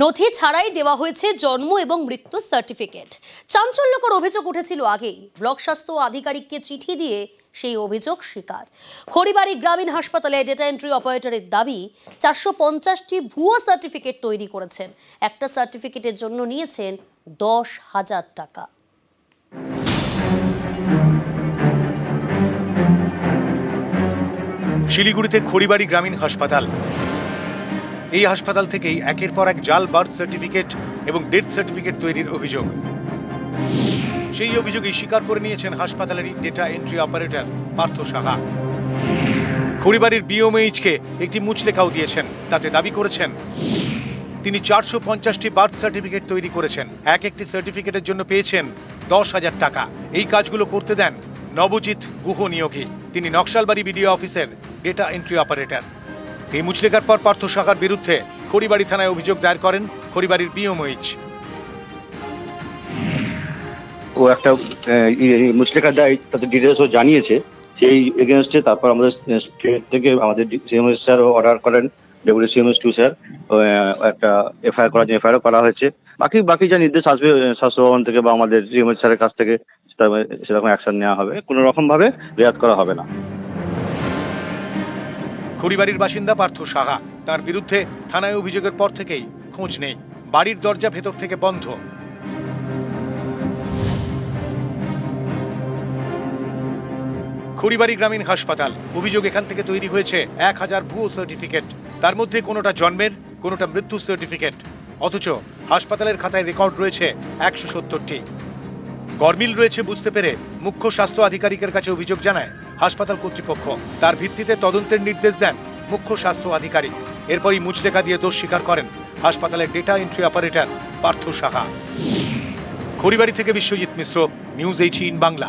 নথি ছাড়াই দেওয়া হয়েছে জন্ম এবং মৃত্যু সার্টিফিকেট চাঞ্চল্যকর অভিযোগ উঠেছিল আগেই। ব্লক স্বাস্থ্য আধিকারিককে চিঠি দিয়ে সেই অভিযোগ স্বীকার। খড়িবাড়ি গ্রামীণ হাসপাতালে ডেটা এন্ট্রি অপারেটরের দাবি, চারশো পঞ্চাশটি ভুয়ো সার্টিফিকেট তৈরি করেছেন। একটা সার্টিফিকেটের জন্য নিয়েছেন দশ হাজার টাকা। শিলিগুড়িতে খড়িবাড়ি গ্রামীণ হাসপাতাল। এই হাসপাতাল থেকেই একের পর এক জাল বার্থ সার্টিফিকেট এবং ডেথ সার্টিফিকেট তৈরির অভিযোগ। সেই অভিযোগই স্বীকার করে নিয়েছেন হাসপাতালেরই data entry operator Partha Saha. খড়িবাড়ির বিওমএইচকে একটি মুচলেখাও দিয়েছেন, তাতে দাবি করেছেন, তিনি চারশো পঞ্চাশটি বার্থ সার্টিফিকেট তৈরি করেছেন এক একটি সার্টিফিকেটের জন্য পেয়েছেন দশ হাজার টাকা। এই কাজগুলো করতে দেন নবজিৎ গুহ নিয়োগী, তিনি নকশালবাড়ি বিডিও অফিসের ডেটা এন্ট্রি অপারেটর এই মুচলেখার পর পার্থ শাখার বিরুদ্ধে খড়িবাড়ি থানায় অভিযোগ দায়ের করেন খড়িবাড়ির বিওমইচ ও একটা মুচলেখা দেয় তাদের ডিটেলস ও জানিয়েছে। সেই এগেনস্টে তারপর আমাদের স্টেট থেকে আমাদের সিএমএস স্যার অর্ডার করেন ডব্লিউ সিএমএস টু স্যার একটা এফআইআর করার জন্য এফআইআর করা হয়েছে। বাকি বাকি যা নির্দেশ আসবে স্বাস্থ্য ভবন থেকে বা আমাদের সিএমএস স্যারের কাছ থেকে সেরকম অ্যাকশন নেওয়া হবে। কোনো রকম ভাবে রেয়াত করা হবে না। খড়িবাড়ির বাসিন্দা পার্থ সাহা। তার বিরুদ্ধে থানায় অভিযোগের পর থেকেই খোঁজ নেই। বাড়ির দরজা ভেতর থেকে বন্ধ। খড়িবাড়ি গ্রামীণ হাসপাতাল। অভিযোগ এখান থেকে তৈরি হয়েছে এক হাজার ভুয়ো সার্টিফিকেট। তার মধ্যে কোনোটা জন্মের, কোনোটা মৃত্যুর সার্টিফিকেট। অথচ হাসপাতালের খাতায় রেকর্ড রয়েছে একশো সত্তরটি। গরমিল রয়েছে বুঝতে পেরে মুখ্য স্বাস্থ্য আধিকারিকের কাছে অভিযোগ জানায় হাসপাতাল কর্তৃপক্ষ। তার ভিত্তিতে তদন্তের নির্দেশ দেন মুখ্য স্বাস্থ্য আধিকারিক। এরপরই মুচলেখা দিয়ে দোষ স্বীকার করেন হাসপাতালের data entry operator Partha Saha. Kharibari থেকে বিশ্বজিৎ মিশ্র, নিউজ এইটিন বাংলা।